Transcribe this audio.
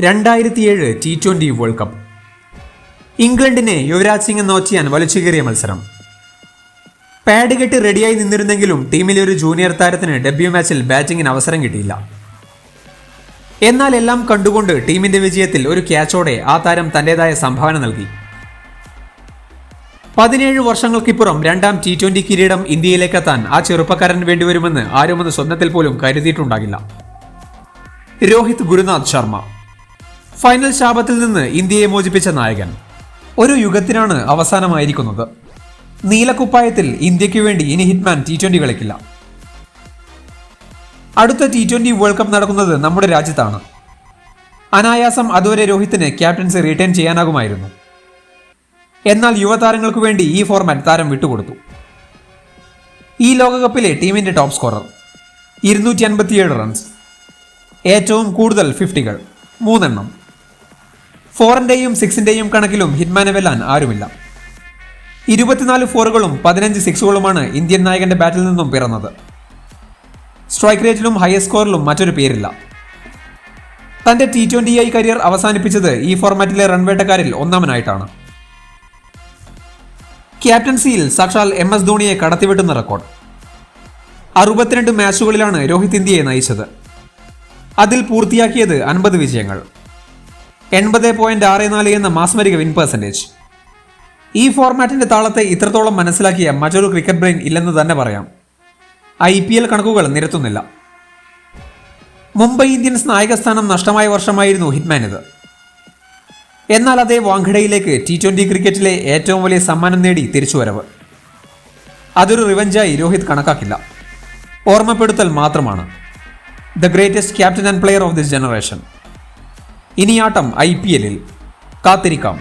രണ്ടായിരത്തിയേഴ് T twenty world cup ഇംഗ്ലണ്ടിനെ യുവരാജ് സിംഗ് നോച്ചിയാൻ വലിച്ചുകയറിയ മത്സരം. പാഡ് കെട്ട് റെഡിയായി നിന്നിരുന്നെങ്കിലും ടീമിലെ ഒരു ജൂനിയർ താരത്തിന് ഡെബ്യൂ മാച്ചിൽ ബാറ്റിംഗിന് അവസരം കിട്ടിയില്ല. എന്നാൽ എല്ലാം കണ്ടുകൊണ്ട് ടീമിന്റെ വിജയത്തിൽ ഒരു ക്യാച്ചോടെ ആ താരം തന്റേതായ സംഭാവന നൽകി. പതിനേഴ് വർഷങ്ങൾക്കിപ്പുറം രണ്ടാം ടി ട്വന്റി കിരീടം ഇന്ത്യയിലേക്കെത്താൻ ആ ചെറുപ്പക്കാരൻ വേണ്ടിവരുമെന്ന് ആരുമൊന്ന് സ്വപ്നത്തിൽ പോലും കരുതിയിട്ടുണ്ടാകില്ല. രോഹിത് ഗുരുനാഥ് ശർമ്മ. ഫൈനൽ ശാപത്തിൽ നിന്ന് ഇന്ത്യയെ മോചിപ്പിച്ച നായകൻ. ഒരു യുഗത്തിനാണ് അവസാനമായിരിക്കുന്നത്. നീലക്കുപ്പായത്തിൽ ഇന്ത്യയ്ക്ക് വേണ്ടി ഇനി ഹിറ്റ്മാൻ ടി ട്വന്റി കളിക്കില്ല. അടുത്ത ടി ട്വന്റി വേൾഡ് കപ്പ് നടക്കുന്നത് നമ്മുടെ രാജ്യത്താണ്. അനായാസം അതുവരെ രോഹിത്തിന് ക്യാപ്റ്റൻസി റിട്ടേൺ ചെയ്യാനാകുമായിരുന്നു. എന്നാൽ യുവതാരങ്ങൾക്ക് വേണ്ടി ഈ ഫോർമാറ്റ് താരം വിട്ടുകൊടുത്തു. ഈ ലോകകപ്പിലെ ടീമിന്റെ ടോപ്പ് സ്കോറർ ഇരുന്നൂറ്റി അൻപത്തിയേഴ് റൺസ് ഏറ്റവും കൂടുതൽ ഫിഫ്റ്റികൾ മൂന്നെണ്ണം. ഫോറിന്റെയും സിക്സിന്റെയും കണക്കിലും ഹിറ്റ്മാനെ വെല്ലാൻ ആരുമില്ല. ഇരുപത്തിനാല് ഫോറുകളും പതിനഞ്ച് സിക്സുകളുമാണ് ഇന്ത്യൻ നായകന്റെ ബാറ്റിൽ നിന്നും പിറന്നത്. സ്ട്രൈക്ക് റേറ്റിലും ഹയസ്റ്റ് സ്കോറിലും മറ്റൊരു പേരില്ല. തന്റെ ടി ട്വന്റി ഐ കരിയർ അവസാനിപ്പിച്ചത് ഈ ഫോർമാറ്റിലെ റൺവേട്ടക്കാരിൽ ഒന്നാമനായിട്ടാണ്. ക്യാപ്റ്റൻസിയിൽ സാക്ഷാൽ എം എസ് ധോണിയെ കടത്തിവിട്ടുന്ന റെക്കോർഡ്. അറുപത്തിരണ്ട് മാച്ചുകളിലാണ് രോഹിത് ഇന്ത്യയെ നയിച്ചത്. അതിൽ പൂർത്തിയാക്കിയത് അൻപത് വിജയങ്ങൾ. എൺപത് പോയിന്റ് ആറ് നാല് എന്ന മാസ്മരിക വിൻ പെർസെന്റേജ് ഈ ഫോർമാറ്റിന്റെ താളത്തെ ഇത്രത്തോളം മനസ്സിലാക്കിയ മറ്റൊരു ക്രിക്കറ്റ് ബ്രെയിൻ ഇല്ലെന്ന് തന്നെ പറയാം. ഐ പി എൽ കണക്കുകൾ നിരത്തുന്നില്ല. മുംബൈ ഇന്ത്യൻസ് നായകസ്ഥാനം നഷ്ടമായ വർഷമായിരുന്നു ഹിറ്റ്മാൻ ഇത്. എന്നാൽ അതേ വാങ്കഡയിലേക്ക് ടി ട്വന്റി ക്രിക്കറ്റിലെ ഏറ്റവും വലിയ സമ്മാനം നേടി തിരിച്ചുവരവ്. അതൊരു റിവഞ്ചായി രോഹിത് കണക്കാക്കില്ല. ഓർമ്മപ്പെടുത്തൽ മാത്രമാണ്. The greatest captain and player of this generation ഇനി ആട്ടം ഐ പി എല്ലിൽ കാത്തിരിക്കാം